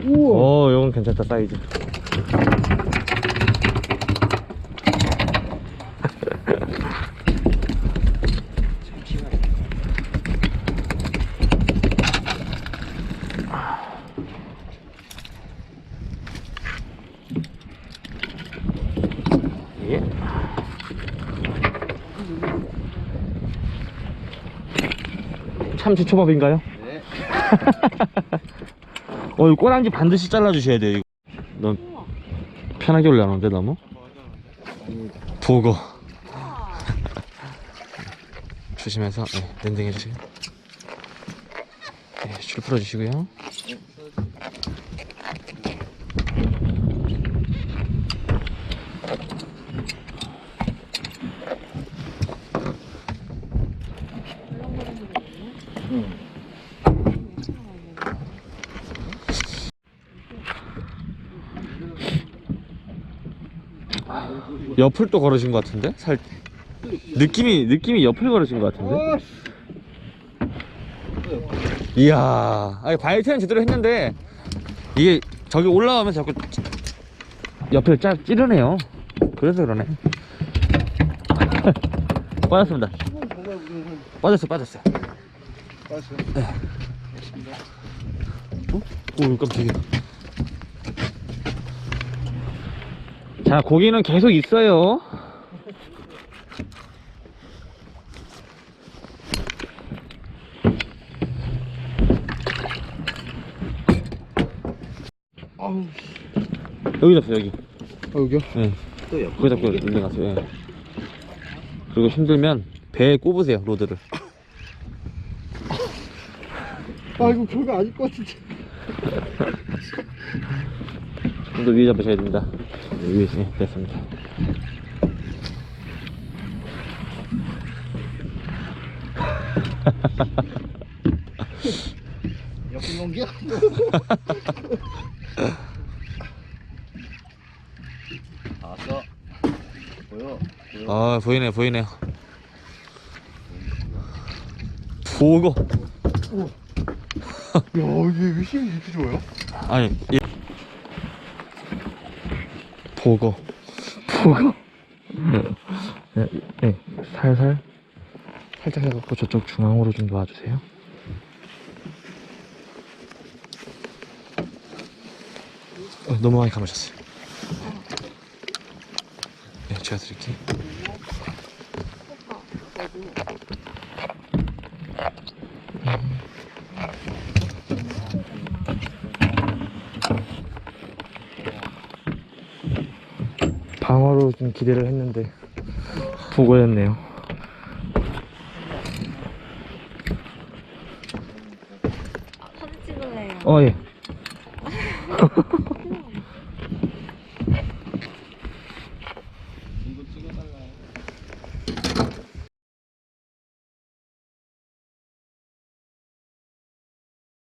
우와. 어, 이건 괜찮다, 사이즈. 예. 참치 초밥인가요? 네. 어, 이 꼬랑지 반드시 잘라주셔야 돼요. 이거. 넌 편하게 올려놓는데 너무? 보고. 조심해서 네, 랜딩 해주세요. 네, 줄 풀어주시고요. 옆을 또 걸으신 것 같은데? 살 느낌이 느낌이 옆을 걸으신 것 같은데? 아, 이야, 아니 바이트는 제대로 했는데 이게 저기 올라가면서 자꾸 옆을 짝 찌르네요. 그래서 그러네. 빠졌습니다. 무슨 빠졌어, 빠졌어. 빠졌어요. 오, 깜짝이야. 자, 고기는 계속 있어요. 아우. 여기 잡어요 여기. 아, 여기요? 예. 또 옆. 거기 잡고 일리 가세요. 예. 그리고 힘들면 배에 꼽으세요, 로드를. 아, 이거 별거 아닐 것 같은데. 좀 더 위에 잡으셔야 됩니다. 네, 위에, 예, 됐습니다. 옆에 넘겨? 알았어. 보여. 보여. 아, 보이네, 보이네요. 보고. 야, 이게 왜 힘이 이렇게 좋아요? 아니, 이... 보고. 보고. 네, 네, 살살. 살짝 해갖고 저쪽 중앙으로 좀 놓아주세요. 어, 너무 많이 감으셨어요. 네, 제가 드릴게요. 방어로 좀 기대를 했는데 보고였네요. 사진 찍을래요. 어 예.